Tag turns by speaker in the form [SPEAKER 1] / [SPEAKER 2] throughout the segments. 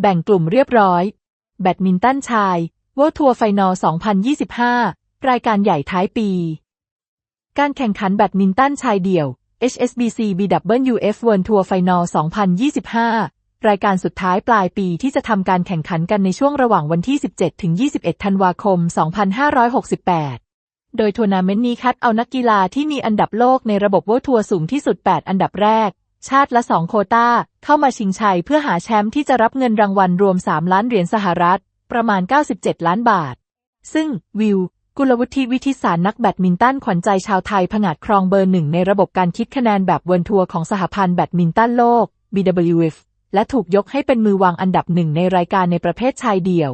[SPEAKER 1] แบ่งกลุ่มเรียบร้อย แบดมินตันชาย World Tour Final 2025 รายการใหญ่ท้ายปี การแข่งขันแบดมินตันชายเดี่ยว HSBC BWF World Tour Final 2025 รายการสุดท้ายปลายปีที่จะทำการแข่งขันกันในช่วงระหว่างวันที่ 17 ถึง 21 ธันวาคม 2568 โดยทัวร์นาเมนต์นี้คัดเอานักกีฬาที่มีอันดับโลกในระบบ World Tour สูงที่สุด 8 อันดับแรก ชาติละ2โคต้า เข้ามาชิงชัยเพื่อหาแชมป์ที่จะรับเงินรางวัลรวม 3 ล้านเหรียญสหรัฐ ประมาณ 97 ล้านบาท ซึ่งวิว กุลวุฒิวิทิสารนักแบดมินตันขวัญใจชาวไทยผงาดครองเบอร์หนึ่งในระบบการคิดคะแนนแบบเวิร์ทัวร์ของสหพันธ์แบดมินตันโลก BWF และถูกยกให้เป็นมือวางอันดับหนึ่งในรายการในประเภทชายเดี่ยว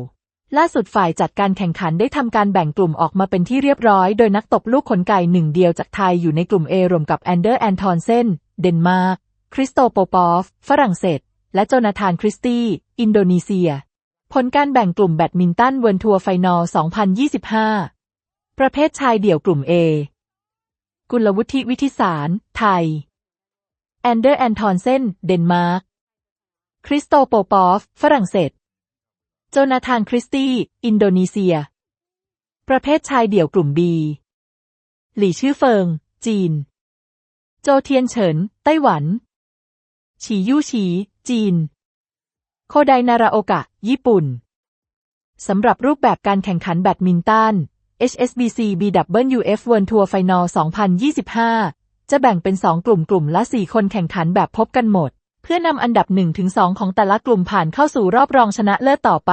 [SPEAKER 1] ล่าสุดฝ่ายจัดการแข่งขันได้ทำการแบ่งกลุ่มออกมาเป็นที่เรียบร้อย โดยนักตบลูกขนไก่หนึ่งเดียวจากไทยอยู่ในกลุ่ม A รวมกับแอนเดอร์แอนทอนเซน เดนมาร์ก คริสโตโปปอฟ ฝรั่งเศส และโจนาธานคริสตี้ อินโดนีเซีย ผลการแบ่งกลุ่มแบดมินตันเวิร์ทัวร์ไฟนอล 2025 ประเภทชายเดี่ยวกลุ่ม A กุลวุฒิวิทิสาร ไทย แอนเดอร์แอนทอนเซน เดนมาร์ก คริสโตโปปอฟ ฝรั่งเศส โจนาธานคริสตี้ อินโดนีเซีย ประเภทชายเดี่ยวกลุ่ม B หลี่ชื่อเฟิง จีน โจเทียนเฉิน ไต้หวัน ฉียู่ฉี จีน โคไดนาราโอกะ ญี่ปุ่น สำหรับรูปแบบการแข่งขันแบดมินตัน HSBC BWF World Tour Final 2025 จะแบ่งเป็น 2 กลุ่มกลุ่มละ 4 คนแข่งขันแบบพบกันหมด เพื่อนำอันดับ 1-2 ของแต่ละกลุ่มผ่านเข้าสู่รอบรองชนะเลิศต่อไป